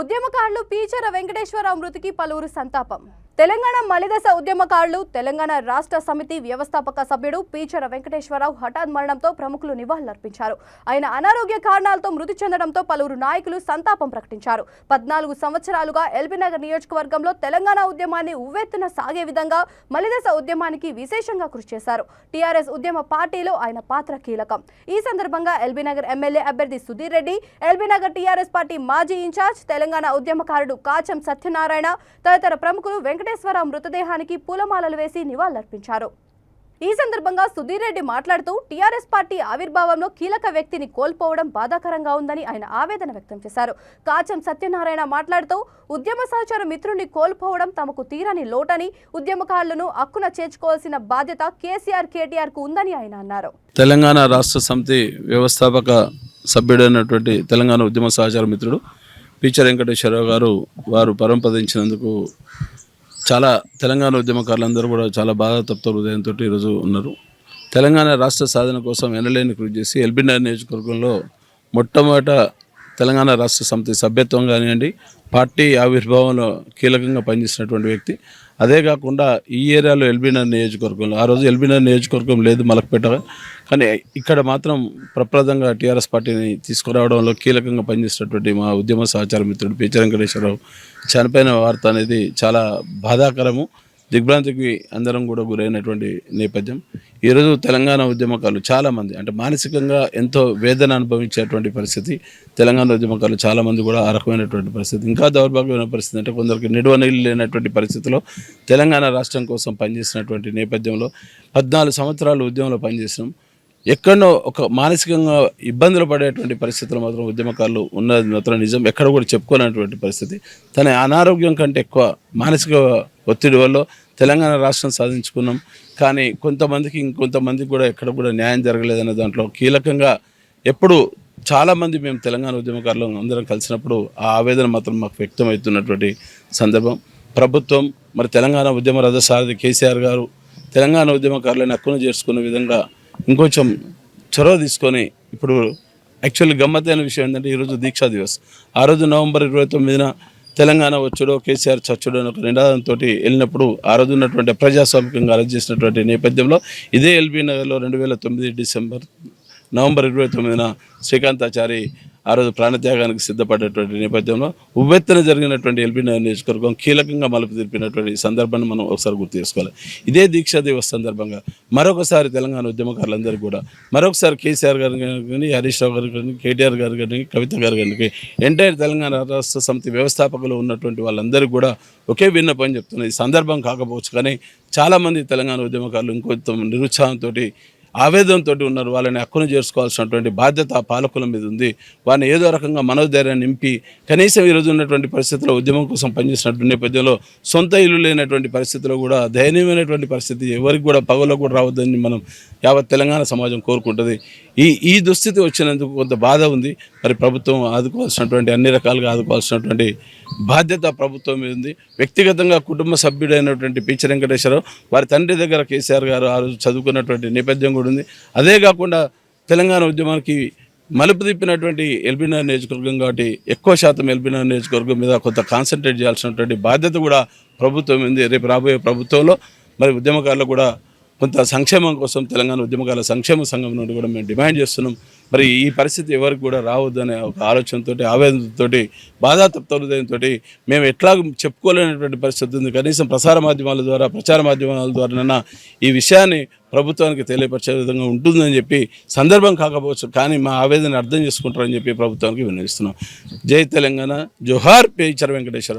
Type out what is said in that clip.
ఉద్యమకారులు పీచర వెంకటేశ్వరరావు మృతికి పలువురు సంతాపం. తెలంగాణ మలిదశ ఉద్యమకారులు తెలంగాణ రాష్ట్ర సమితి వ్యవస్థాపక సభ్యుడు పీచర వెంకటేశ్వరరావు హఠాత్ మరణంతో ప్రముఖులు నివాళులర్పించారు. ఆయన అనారోగ్య కారణాలతో మృతి చెందడంతో పలువురు నాయకులు సంతాపం ప్రకటించారు. పద్నాలుగు సంవత్సరాలుగా ఎల్బీనగర్ నియోజకవర్గంలో తెలంగాణ ఉద్యమాన్ని ఉవ్వెత్తున సాగే విధంగా మలిదశ ఉద్యమానికి విశేషంగా కృషి చేశారు. టీఆర్ఎస్ ఉద్యమ పార్టీలో ఆయన పాత్ర కీలకం. ఈ సందర్భంగా ఎల్బీనగర్ ఎమ్మెల్యే అభ్యర్థి సుధీర్ రెడ్డి ఎల్బీనగర్ టీఆర్ఎస్ పార్టీ మాజీ ఇన్ఛార్జ్ తెలంగాణ ఉద్యమకారుడు కాచం సత్యనారాయణ తదితర ప్రముఖులు వెంకటేశ్వర మృతదేహానికి పూలమాలలు వేసి నివాళులర్పించారు. ఈ సందర్భంగా సుధీర్ రెడ్డి మాట్లాడుతూ టీఆర్ఎస్ పార్టీ ఆవిర్భావంలో కీలక వ్యక్తిని కోల్పోవడం బాధాకరంగా ఉందని ఆయన ఆవేదన వ్యక్తం చేశారు. కాచం సత్యనారాయణ మాట్లాడుతూ ఉద్యమ సహచర మిత్రుణ్ణి కోల్పోవడం తమకు తీరని లోటని ఉద్యమకారులను అక్కున చేర్చుకోవాల్సిన బాధ్యత కేసీఆర్ కేటీఆర్కు ఉందని ఆయన అన్నారు. తెలంగాణ రాష్ట్ర సమితి వ్యవస్థాపక సభ్యుడైనటువంటి తెలంగాణ ఉద్యమ సహచార మిత్రుడు పీచర్ వెంకటేశ్వరరావు గారు వారు పరంపదించినందుకు చాలా తెలంగాణ ఉద్యమకారులందరూ కూడా చాలా బాధ తప్త హృదయంతో ఈరోజు ఉన్నారు. తెలంగాణ రాష్ట్ర సాధన కోసం ఎనలేని కృషి చేసి ఎల్బినార్ నియోజకవర్గంలో మొట్టమొదట తెలంగాణ రాష్ట్ర సమితి సభ్యత్వం కానివ్వండి పార్టీ ఆవిర్భావంలో కీలకంగా పనిచేసినటువంటి వ్యక్తి. అదే కాకుండా ఈ ఏరియాలో ఎల్బీనగర్ నియోజకవర్గంలో ఆ రోజు ఎల్బీనగర్ నియోజకవర్గం లేదు మలక్పేట. కానీ ఇక్కడ మాత్రం ప్రప్రదంగా టీఆర్ఎస్ పార్టీని తీసుకురావడంలో కీలకంగా పనిచేసినటువంటి మా ఉద్యమ సహచార మిత్రుడు పిచ్చి వెంకటేశ్వరరావు చనిపోయిన వార్త అనేది చాలా బాధాకరము. దిగ్భ్రాంతికి అందరం కూడా గురైనటువంటి నేపథ్యం. ఈరోజు తెలంగాణ ఉద్యమకారులు చాలామంది అంటే మానసికంగా ఎంతో వేదన అనుభవించేటువంటి పరిస్థితి తెలంగాణ ఉద్యమకారులు చాలామంది కూడా ఆ రకమైనటువంటి పరిస్థితి. ఇంకా దౌర్భాగ్యమైన పరిస్థితి అంటే కొందరికి నిడవనీళ్ళు లేనటువంటి పరిస్థితిలో తెలంగాణ రాష్ట్రం కోసం పనిచేసినటువంటి నేపథ్యంలో పద్నాలుగు సంవత్సరాలు ఉద్యమంలో పనిచేసినాం. ఎక్కడో ఒక మానసికంగా ఇబ్బందులు పడేటువంటి పరిస్థితులు మాత్రం ఉద్యమకారులు ఉన్నది మాత్రం నిజం. ఎక్కడ కూడా చెప్పుకోలేనటువంటి పరిస్థితి. తన అనారోగ్యం కంటే ఎక్కువ మానసిక ఒత్తిడి వల్ల తెలంగాణ రాష్ట్రం సాధించుకున్నాం. కానీ కొంతమందికి ఇంకొంతమందికి కూడా ఎక్కడ కూడా న్యాయం జరగలేదనే దాంట్లో కీలకంగా ఎప్పుడు చాలామంది మేము తెలంగాణ ఉద్యమకారులు అందరం కలిసినప్పుడు ఆ ఆవేదన మాత్రం మాకు వ్యక్తమవుతున్నటువంటి సందర్భం. ప్రభుత్వం మరి తెలంగాణ ఉద్యమ రథసారథి కేసీఆర్ గారు తెలంగాణ ఉద్యమకారులను హక్కును చేర్చుకునే విధంగా ఇంకొంచెం చొరవ తీసుకొని ఇప్పుడు యాక్చువల్లీ గమ్మత్తైన విషయం ఏంటంటే ఈరోజు దీక్షా దివస్. ఆ రోజు నవంబర్ ఇరవై తొమ్మిదిన తెలంగాణ వచ్చుడో కేసీఆర్ చచ్చుడో అని ఒక నినాదంతో వెళ్ళినప్పుడు ఆ రోజు ఉన్నటువంటి ప్రజాస్వామికంగా అరెస్ట్ చేసినటువంటి నేపథ్యంలో ఇదే ఎల్బీ నగర్లో రెండు వేల తొమ్మిది డిసెంబర్ నవంబర్ ఇరవై తొమ్మిదిన శ్రీకాంతాచారి ఆ రోజు ప్రాణత్యాగానికి సిద్ధపడేటువంటి నేపథ్యంలో ఉవ్వెత్తన జరిగినటువంటి ఎల్బీ నగర్ నియోజకవర్గం కీలకంగా మలుపు తిరిపినటువంటి ఈ సందర్భాన్ని మనం ఒకసారి గుర్తు చేసుకోవాలి. ఇదే దీక్షా దివస్ సందర్భంగా మరొకసారి తెలంగాణ ఉద్యమకారులందరూ కూడా మరొకసారి కేసీఆర్ గారు కానీ హరీష్ రావు గారు కానీ కేటీఆర్ గారు కానీ కవిత గారు కానీ ఎంటైర్ తెలంగాణ రాష్ట్ర సమితి వ్యవస్థాపకులు ఉన్నటువంటి వాళ్ళందరూ కూడా ఒకే విన్నపం చెప్తున్నారు ఈ సందర్భం కాకపోవచ్చు కానీ చాలామంది తెలంగాణ ఉద్యమకారులు ఇంకొంత నిరుత్సాహంతో ఆవేదనతో ఉన్నారు. వాళ్ళని హక్కును చేసుకోవాల్సినటువంటి బాధ్యత పాలకుల మీద ఉంది. వారిని ఏదో రకంగా మనోధైర్యాన్ని నింపి కనీసం ఈరోజు ఉన్నటువంటి పరిస్థితుల్లో ఉద్యమం కోసం పనిచేసినటువంటి నేపథ్యంలో సొంత ఇల్లు లేనటువంటి పరిస్థితిలో కూడా దయనీయమైనటువంటి పరిస్థితి ఎవరికి కూడా పగలో కూడా రావద్దని మనం యావత్ తెలంగాణ సమాజం కోరుకుంటుంది. ఈ ఈ దుస్థితి వచ్చినందుకు కొంత బాధ ఉంది. మరి ప్రభుత్వం ఆదుకోవాల్సినటువంటి అన్ని రకాలుగా ఆదుకోవాల్సినటువంటి బాధ్యత ప్రభుత్వం మీద ఉంది. వ్యక్తిగతంగా కుటుంబ సభ్యుడైనటువంటి పీచర్ వెంకటేశ్వరరావు వారి తండ్రి దగ్గర కేసీఆర్ గారు ఆ రోజు చదువుకున్నటువంటి నేపథ్యం కూడా ఉంది అదే కాకుండా తెలంగాణ ఉద్యమానికి మలుపు తిప్పినటువంటి ఎల్బీనగర్ నియోజకవర్గం కాబట్టి ఎక్కువ శాతం ఎల్బీనగర్ నియోజకవర్గం మీద కొంత కాన్సన్ట్రేట్ చేయాల్సినటువంటి బాధ్యత కూడా ప్రభుత్వం ఉంది. రేపు రాబోయే ప్రభుత్వంలో మరి ఉద్యమకారులు కూడా కొంత సంక్షేమం కోసం తెలంగాణ ఉద్యమకాల సంక్షేమ సంఘం నుండి కూడా మేము డిమాండ్ చేస్తున్నాం. మరి ఈ పరిస్థితి ఎవరికి కూడా రావద్దనే ఒక ఆలోచనతో ఆవేదనతో బాధాతప్త మేము ఎట్లా చెప్పుకోలేనటువంటి పరిస్థితి ఉంది. కనీసం ప్రసార మాధ్యమాల ద్వారా ప్రచార మాధ్యమాల ద్వారానైనా ఈ విషయాన్ని ప్రభుత్వానికి తెలియపరిచే విధంగా ఉంటుందని చెప్పి సందర్భం కాకపోవచ్చు కానీ మా ఆవేదన అర్థం చేసుకుంటారని చెప్పి ప్రభుత్వానికి విన్నవిస్తున్నాం. జై తెలంగాణ. జోహార్ పేచర్ వెంకటేశ్వర